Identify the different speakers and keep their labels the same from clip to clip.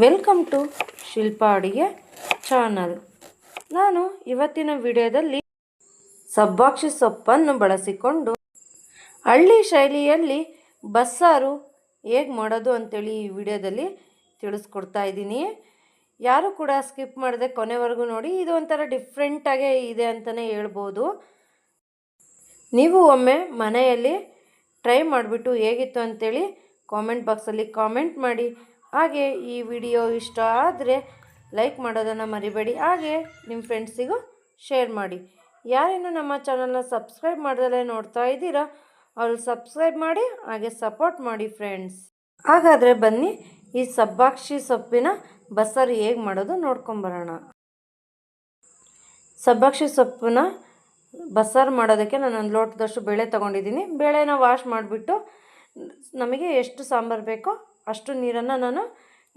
Speaker 1: Welcome to Shilpa ಅಡುಗೆ channel ನಾನು ಇವತ್ತಿನ ವಿಡಿಯೋದಲ್ಲಿ ಸಬ್ಬಾಕ್ಷಿ ಸೊಪ್ಪನ್ನು ಬಳಸಿಕೊಂಡು ಹಳ್ಳಿ ಶೈಲಿಯಲ್ಲಿ ಬಸ್ಸಾರು ಹೇಗೆ ಮಾಡೋದು ಅಂತೇಳಿ ಈ ವಿಡಿಯೋದಲ್ಲಿ ತಿಳಿಸ್ಕೊಡ್ತಾ ಇದ್ದೀನಿ. ಯಾರು ಕೂಡ ಸ್ಕಿಪ್ ಮಾಡದೆ ಕೊನೆವರೆಗೂ ನೋಡಿ, ಇದು ಒಂಥರ ಡಿಫ್ರೆಂಟಾಗೇ ಇದೆ ಅಂತಲೇ ಹೇಳ್ಬೋದು. ನೀವು ಒಮ್ಮೆ ಮನೆಯಲ್ಲಿ ಟ್ರೈ ಮಾಡಿಬಿಟ್ಟು ಹೇಗಿತ್ತು ಅಂತೇಳಿ ಕಾಮೆಂಟ್ ಬಾಕ್ಸಲ್ಲಿ ಕಾಮೆಂಟ್ ಮಾಡಿ. ಹಾಗೆ ಈ ವಿಡಿಯೋ ಇಷ್ಟ ಆದರೆ ಲೈಕ್ ಮಾಡೋದನ್ನು ಮರಿಬೇಡಿ. ಹಾಗೆ ನಿಮ್ಮ ಫ್ರೆಂಡ್ಸಿಗೂ ಶೇರ್ ಮಾಡಿ. ಯಾರೇನು ನಮ್ಮ ಚಾನಲ್ನ ಸಬ್ಸ್ಕ್ರೈಬ್ ಮಾಡ್ದಲೇ ನೋಡ್ತಾ ಇದ್ದೀರಾ, ಅವರು ಸಬ್ಸ್ಕ್ರೈಬ್ ಮಾಡಿ, ಹಾಗೆ ಸಪೋರ್ಟ್ ಮಾಡಿ ಫ್ರೆಂಡ್ಸ್ ಹಾಗಾದರೆ ಬನ್ನಿ, ಈ ಸಬ್ಬಾಕ್ಷಿ ಸೊಪ್ಪಿನ ಬಸ್ಸಾರು ಹೇಗೆ ಮಾಡೋದು ನೋಡ್ಕೊಂಬರೋಣ ಸಬ್ಬಾಕ್ಷಿ ಸೊಪ್ಪನ್ನ ಬಸ್ಸಾರು ಮಾಡೋದಕ್ಕೆ ನಾನು ಒಂದು ಲೋಟದಷ್ಟು ಬೇಳೆ ತೊಗೊಂಡಿದ್ದೀನಿ. ಬೇಳೆನ ವಾಶ್ ಮಾಡಿಬಿಟ್ಟು ನಮಗೆ ಎಷ್ಟು ಸಾಂಬಾರು ಬೇಕೋ ಅಷ್ಟು ನೀರನ್ನು ನಾನು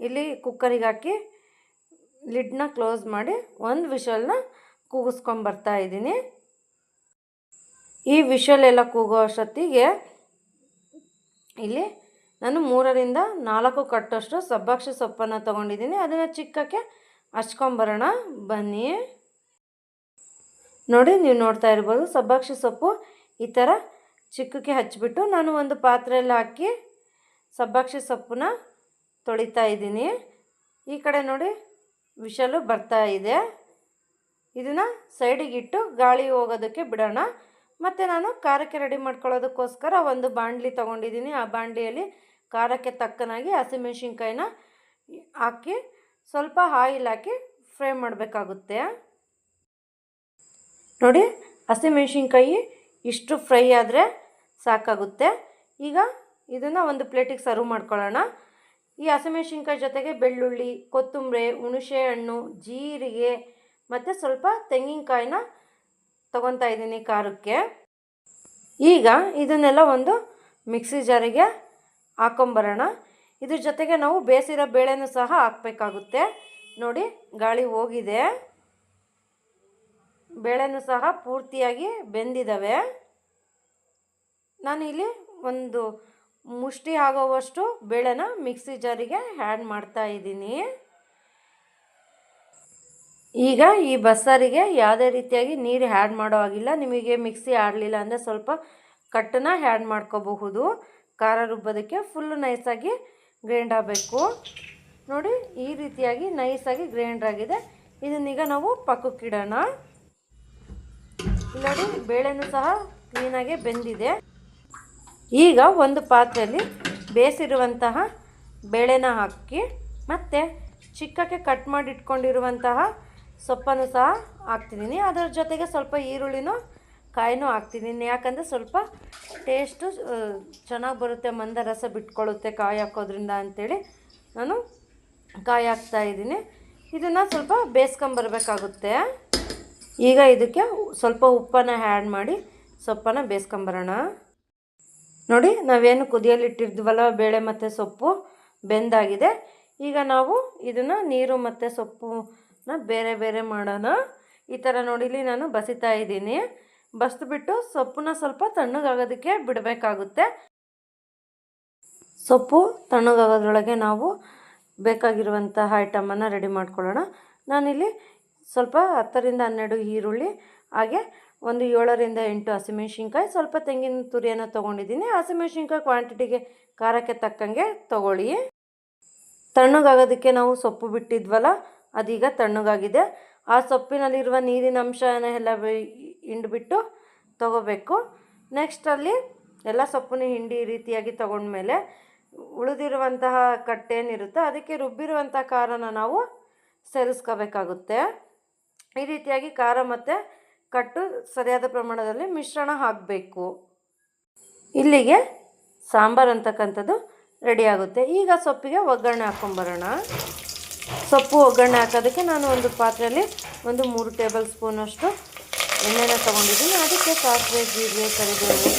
Speaker 1: ಇಲ್ಲಿ ಕುಕ್ಕರಿಗೆ ಹಾಕಿ ಲಿಡ್ನ ಕ್ಲೋಸ್ ಮಾಡಿ ಒಂದು ವಿಷಲ್ನ ಕೂಗಿಸ್ಕೊಂಬರ್ತಾ ಇದ್ದೀನಿ. ಈ ವಿಷಲ್ ಎಲ್ಲ ಕೂಗೋ ಅಷ್ಟೊತ್ತಿಗೆ ಇಲ್ಲಿ ನಾನು ಮೂರರಿಂದ ನಾಲ್ಕು ಕಟ್ಟಷ್ಟು ಸಬ್ಬಾಕ್ಷಿ ಸೊಪ್ಪನ್ನು ತೊಗೊಂಡಿದ್ದೀನಿ. ಅದನ್ನು ಚಿಕ್ಕಕ್ಕೆ ಹಚ್ಕೊಂಬರೋಣ ಬನ್ನಿ. ನೋಡಿ, ನೀವು ನೋಡ್ತಾ ಇರ್ಬೋದು, ಸಬ್ಬಾಕ್ಷಿ ಸೊಪ್ಪು ಈ ಥರ ಚಿಕ್ಕಕ್ಕೆ ಹಚ್ಚಿಬಿಟ್ಟು ನಾನು ಒಂದು ಪಾತ್ರೆಯಲ್ಲಿ ಹಾಕಿ ಸಬ್ಬಾಕ್ಷಿ ಸೊಪ್ಪನ್ನ ತೊಳಿತಾ ಇದ್ದೀನಿ. ಈ ಕಡೆ ನೋಡಿ ವಿಷಲು ಬರ್ತಾ ಇದೆ. ಇದನ್ನು ಸೈಡಿಗಿಟ್ಟು ಗಾಳಿ ಹೋಗೋದಕ್ಕೆ ಬಿಡೋಣ. ಮತ್ತು ನಾನು ಖಾರಕ್ಕೆ ರೆಡಿ ಮಾಡ್ಕೊಳ್ಳೋದಕ್ಕೋಸ್ಕರ ಒಂದು ಬಾಣಲಿ ತೊಗೊಂಡಿದ್ದೀನಿ. ಆ ಬಾಣಲಿಯಲ್ಲಿ ಖಾರಕ್ಕೆ ತಕ್ಕನಾಗಿ ಹಸಿಮೆಣ್ಸಿನ್ಕಾಯಿನ ಹಾಕಿ ಸ್ವಲ್ಪ ಆಯಿಲ್ ಹಾಕಿ ಫ್ರೈ ಮಾಡಬೇಕಾಗುತ್ತೆ. ನೋಡಿ ಹಸಿಮೆಣ್ಸಿನ್ಕಾಯಿ ಇಷ್ಟು ಫ್ರೈ ಆದರೆ ಸಾಕಾಗುತ್ತೆ. ಈಗ ಇದನ್ನು ಒಂದು ಪ್ಲೇಟಿಗೆ ಸರ್ವ್ ಮಾಡ್ಕೊಳ್ಳೋಣ. ಈ ಹಸಿಮೆಣ್ಸಿನ್ಕಾಯಿ ಜೊತೆಗೆ ಬೆಳ್ಳುಳ್ಳಿ, ಕೊತ್ತಂಬರಿ ಹುಣಸೆ ಹಣ್ಣು ಜೀರಿಗೆ ಮತ್ತು ಸ್ವಲ್ಪ ತೆಂಗಿನಕಾಯಿನ ತೊಗೊತಾ ಇದ್ದೀನಿ ಖಾರಕ್ಕೆ. ಈಗ ಇದನ್ನೆಲ್ಲ ಒಂದು ಮಿಕ್ಸಿ ಜಾರಿಗೆ ಹಾಕೊಂಬರೋಣ. ಇದ್ರ ಜೊತೆಗೆ ನಾವು ಬೇಯಿಸಿರೋ ಬೇಳೆನೂ ಸಹ ಹಾಕಬೇಕಾಗುತ್ತೆ. ನೋಡಿ, ಗಾಳಿ ಹೋಗಿದೆ. ಬೇಳೆನೂ ಸಹ ಪೂರ್ತಿಯಾಗಿ ಬೆಂದಿದ್ದಾವೆ ನಾನು ಇಲ್ಲಿ ಒಂದು ಮುಷ್ಟಿ ಆಗೋವಷ್ಟು ಬೇಳೆನ ಮಿಕ್ಸಿ ಜಾರಿಗೆ ಆ್ಯಡ್ ಮಾಡ್ತಾ ಇದ್ದೀನಿ. ಈಗ ಈ ಬಸ್ಸಾರಿಗೆ ಯಾವುದೇ ರೀತಿಯಾಗಿ ನೀರು ಆ್ಯಡ್ ಮಾಡೋ ಆಗಿಲ್ಲ ನಿಮಗೆ ಮಿಕ್ಸಿ ಆಡಲಿಲ್ಲ ಅಂದರೆ ಸ್ವಲ್ಪ ಕಟ್ಟನ್ನ ಆ್ಯಡ್ ಮಾಡ್ಕೋಬಹುದು. ಖಾರ ರುಬ್ಬೋದಕ್ಕೆ ಫುಲ್ಲು ನೈಸಾಗಿ ಗ್ರೈಂಡ್ ಆಗಬೇಕು. ನೋಡಿ, ಈ ರೀತಿಯಾಗಿ ನೈಸಾಗಿ ಗ್ರೈಂಡ್ ಆಗಿದೆ. ಇದನ್ನೀಗ ನಾವು ಪಕ್ಕಕ್ಕಿಡೋಣ ನೋಡಿ, ಬೇಳೆನೂ ಸಹ ಕ್ಲೀನಾಗೆ ಬೆಂದಿದೆ. ಈಗ ಒಂದು ಪಾತ್ರೆಯಲ್ಲಿ ಬೇಯಿಸಿರುವಂತಹ ಬೇಳೆನ ಹಾಕಿ ಮತ್ತು ಚಿಕ್ಕಕ್ಕೆ ಕಟ್ ಮಾಡಿ ಇಟ್ಕೊಂಡಿರುವಂತಹ ಸೊಪ್ಪನ್ನು ಸಹ ಹಾಕ್ತಿದ್ದೀನಿ. ಅದರ ಜೊತೆಗೆ ಸ್ವಲ್ಪ ಈರುಳ್ಳಿನೂ ಕಾಯಿನೂ ಹಾಕ್ತಿದ್ದೀನಿ. ಯಾಕಂದರೆ ಸ್ವಲ್ಪ ಟೇಸ್ಟು ಚೆನ್ನಾಗಿ ಬರುತ್ತೆ, ಮಂದ ರಸ ಬಿಟ್ಕೊಳ್ಳುತ್ತೆ ಕಾಯಿ ಹಾಕೋದ್ರಿಂದ ಅಂಥೇಳಿ ನಾನು ಕಾಯಿ ಹಾಕ್ತಾ ಇದ್ದೀನಿ. ಇದನ್ನು ಸ್ವಲ್ಪ ಬೇಯಿಸ್ಕೊಂಬರ್ಬೇಕಾಗುತ್ತೆ ಈಗ ಇದಕ್ಕೆ ಸ್ವಲ್ಪ ಉಪ್ಪನ್ನು ಆ್ಯಡ್ ಮಾಡಿ ಸೊಪ್ಪನ್ನು ಬೇಯಿಸ್ಕೊಂಬರೋಣ ನೋಡಿ, ನಾವೇನು ಕುದಿಯಲಿಟ್ಟಿದ್ವಲ್ಲ ಬೇಳೆ ಮತ್ತು ಸೊಪ್ಪು, ಬೆಂದಾಗಿದೆ. ಈಗ ನಾವು ಇದನ್ನು ನೀರು ಮತ್ತು ಸೊಪ್ಪುನ ಬೇರೆ ಬೇರೆ ಮಾಡೋಣ. ಈ ಥರ ನೋಡಿಲಿ ನಾನು ಬಸಿತಾ ಇದ್ದೀನಿ. ಬಸಿದ್ಬಿಟ್ಟು ಸೊಪ್ಪನ್ನ ಸ್ವಲ್ಪ ತಣ್ಣಗಾಗೋದಕ್ಕೆ ಬಿಡಬೇಕಾಗುತ್ತೆ. ಸೊಪ್ಪು ತಣ್ಣಗಾಗೋದ್ರೊಳಗೆ ನಾವು ಬೇಕಾಗಿರುವಂತಹ ಐಟಮನ್ನು ರೆಡಿ ಮಾಡ್ಕೊಳ್ಳೋಣ. ನಾನಿಲ್ಲಿ ಸ್ವಲ್ಪ ಹತ್ತರಿಂದ ಹನ್ನೆರಡು ಈರುಳ್ಳಿ, ಹಾಗೆ ಒಂದು ಏಳರಿಂದ ಎಂಟು ಹಸಿಮೆಣ್ಸಿನ್ಕಾಯಿ. ಸ್ವಲ್ಪ ತೆಂಗಿನ ತುರಿಯನ್ನು ತೊಗೊಂಡಿದ್ದೀನಿ. ಹಸಿಮೆಣ್ಸಿನ್ಕಾಯಿ ಕ್ವಾಂಟಿಟಿಗೆ ಖಾರಕ್ಕೆ ತಕ್ಕಂಗೆ ತೊಗೊಳ್ಳಿ. ತಣ್ಣಗಾಗೋದಕ್ಕೆ ನಾವು ಸೊಪ್ಪು ಬಿಟ್ಟಿದ್ವಲ್ಲ, ಅದೀಗ ತಣ್ಣಗಾಗಿದೆ. ಆ ಸೊಪ್ಪಿನಲ್ಲಿರುವ ನೀರಿನ ಅಂಶನ ಎಲ್ಲ ಹಿಂಡ್ಬಿಟ್ಟು ತೊಗೋಬೇಕು. ನೆಕ್ಸ್ಟಲ್ಲಿ ಎಲ್ಲ ಸೊಪ್ಪನ್ನು ಹಿಂಡಿ ರೀತಿಯಾಗಿ ತೊಗೊಂಡ್ಮೇಲೆ ಉಳಿದಿರುವಂತಹ ಕಟ್ಟೇನಿರುತ್ತೋ ಅದಕ್ಕೆ ರುಬ್ಬಿರುವಂಥ ಖಾರನ ನಾವು ಸೇರಿಸ್ಕೋಬೇಕಾಗುತ್ತೆ. ಈ ರೀತಿಯಾಗಿ ಖಾರ ಮತ್ತು ಕಟ್ಟು ಸರಿಯಾದ ಪ್ರಮಾಣದಲ್ಲಿ ಮಿಶ್ರಣ ಹಾಕಬೇಕು. ಇಲ್ಲಿಗೆ ಸಾಂಬಾರು ಅಂತಕ್ಕಂಥದ್ದು ರೆಡಿ ಆಗುತ್ತೆ. ಈಗ ಸೊಪ್ಪಿಗೆ ಒಗ್ಗರಣೆ ಹಾಕ್ಕೊಂಬರೋಣ ಸೊಪ್ಪು ಒಗ್ಗರಣೆ ಹಾಕೋದಕ್ಕೆ ನಾನು ಒಂದು ಪಾತ್ರೆಯಲ್ಲಿ ಒಂದು ಮೂರು ಟೇಬಲ್ ಸ್ಪೂನಷ್ಟು ಎಣ್ಣೆನ ತೊಗೊಂಡಿದ್ದೀನಿ. ಅದಕ್ಕೆ ಸಾಸಿವೆ ಜೀರಿಗೆ ಕರಿಬೇವು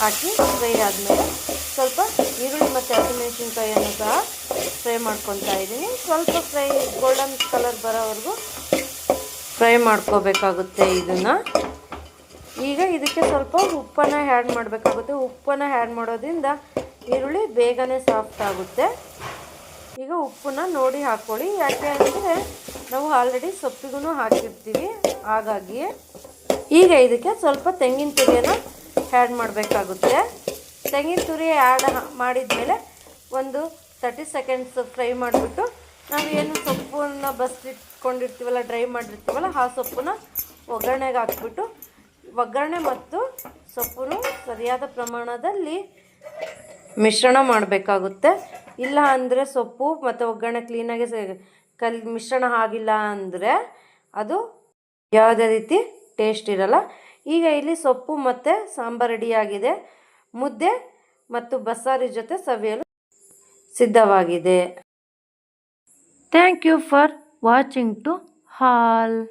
Speaker 1: ಹಾಕಿ ಫ್ರೈ ಆದಮೇಲೆ ಸ್ವಲ್ಪ ಈರುಳ್ಳಿ ಮತ್ತು ಹಸಿಮೆಣಸಿನ್ಕಾಯಿಯನ್ನು ಸಹ ಫ್ರೈ ಮಾಡ್ಕೊತಾ ಇದ್ದೀನಿ. ಸ್ವಲ್ಪ ಫ್ರೈ ಗೋಲ್ಡನ್ ಕಲರ್ ಬರೋವರೆಗೂ ಫ್ರೈ ಮಾಡ್ಕೋಬೇಕಾಗುತ್ತೆ ಇದನ್ನು. ಈಗ ಇದಕ್ಕೆ ಸ್ವಲ್ಪ ಉಪ್ಪನ್ನು ಆ್ಯಡ್ ಮಾಡಬೇಕಾಗುತ್ತೆ. ಉಪ್ಪನ್ನು ಆ್ಯಡ್ ಮಾಡೋದ್ರಿಂದ ಈರುಳ್ಳಿ ಬೇಗನೆ ಸಾಫ್ಟ್ ಆಗುತ್ತೆ. ಈಗ ಉಪ್ಪನ್ನ ನೋಡಿ ಹಾಕ್ಕೊಳ್ಳಿ ಯಾಕೆ ಅಂದರೆ ನಾವು ಆಲ್ರೆಡಿ ಸೊಪ್ಪಿಗೂ ಹಾಕಿರ್ತೀವಿ. ಹಾಗಾಗಿ ಈಗ ಇದಕ್ಕೆ ಸ್ವಲ್ಪ ತೆಂಗಿನ ತುರಿಯನ್ನು ಆ್ಯಡ್ ಮಾಡಬೇಕಾಗುತ್ತೆ. ತೆಂಗಿನ ತುರಿ ಆ್ಯಡ್ ಮಾಡಿದ್ಮೇಲೆ ಒಂದು ತರ್ಟಿ ಸೆಕೆಂಡ್ಸ್ ಫ್ರೈ ಮಾಡಿಬಿಟ್ಟು ನಾವು ಏನು ಸೊಪ್ಪನ್ನು ಬಸ್ತಿಟ್ಕೊಂಡಿರ್ತೀವಲ್ಲ ಡ್ರೈ ಮಾಡಿರ್ತೀವಲ್ಲ, ಆ ಸೊಪ್ಪನ್ನ ಒಗ್ಗರಣೆಗೆ ಹಾಕ್ಬಿಟ್ಟು, ಒಗ್ಗರಣೆ ಮತ್ತು ಸೊಪ್ಪನ್ನು ಸರಿಯಾದ ಪ್ರಮಾಣದಲ್ಲಿ ಮಿಶ್ರಣ ಮಾಡಬೇಕಾಗುತ್ತೆ. ಇಲ್ಲ ಅಂದರೆ ಸೊಪ್ಪು ಮತ್ತು ಒಗ್ಗರಣೆ ಕ್ಲೀನಾಗಿ ಕಲ್ ಮಿಶ್ರಣ ಆಗಿಲ್ಲ ಅಂದರೆ ಅದು ಯಾವುದೇ ರೀತಿ ಟೇಸ್ಟ್ ಇರಲ್ಲ. ಈಗ ಇಲ್ಲಿ ಸೊಪ್ಪು ಮತ್ತು ಸಾಂಬಾರು ರೆಡಿಯಾಗಿದೆ ಮುದ್ದೆ ಮತ್ತು ಬಸ್ಸಾರಿ ಜೊತೆ ಸವಿಯಲು ಸಿದ್ಧವಾಗಿದೆ. Thank you for watching to hall.